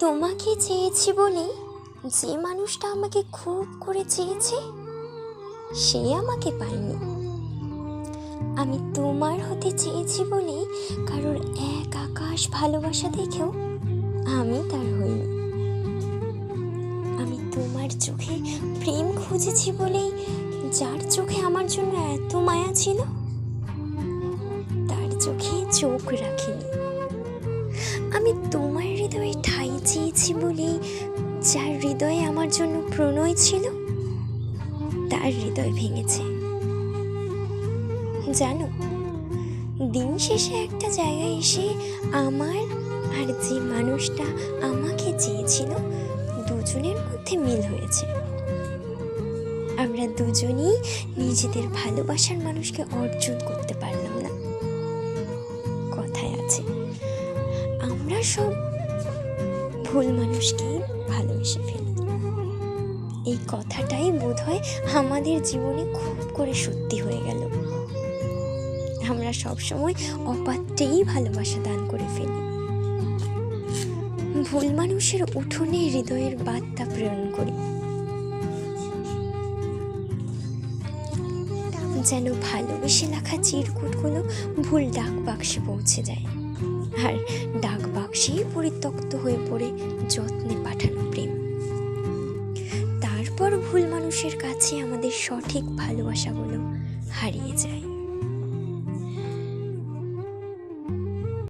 তোমাকে চেয়েছি বলেই যে মানুষটা আমাকে খুব করে চেয়েছে, সে আমাকে পায়নি। আমি তোমার হতে চেয়েছি বলে কারোর এক আকাশ ভালোবাসা দেখেও আমি তার হইনি। আমি তোমার চোখে প্রেম খুঁজেছি বলেই যার চোখে আমার জন্য এত মায়া ছিল, তার চোখে চোখ রাখিনি। আমি তোমার হৃদয়ে ঠাই চেয়েছি বলেই যার হৃদয়ে আমার জন্য প্রণয় ছিল, তার হৃদয় ভেঙেছে। জানো, দিন শেষে একটা জায়গায় এসে আমার আর যে মানুষটা আমাকে চেয়েছিল, দুজনের মধ্যে মিল হয়েছে। আমরা দুজনেই নিজেদের ভালোবাসার মানুষকে অর্জন করতে পারলাম না। কথায় আছে, আমরা সব ভুল মানুষকেই ভালোবেসে ফেলি। এই কথাটাই বোধ হয় আমাদের জীবনে খুব করে সত্যি হয়ে গেল। আমরা সবসময় অপাত্রেই ভালোবাসা দান করে ফেলি। ভুল মানুষের উঠোনে হৃদয়ের বার্তা প্রেরণ করি। যেন ভালোবেসে লেখা চিরকুটগুলো ভুল ডাক বাক্সে পৌঁছে যায়। আর ডাক বাক্সেই পরিত্যক্ত হয়ে পড়ে যত্নে পাঠানো প্রেম। তারপর ভুল মানুষের কাছে আমাদের সঠিক ভালোবাসাগুলো হারিয়ে যায়।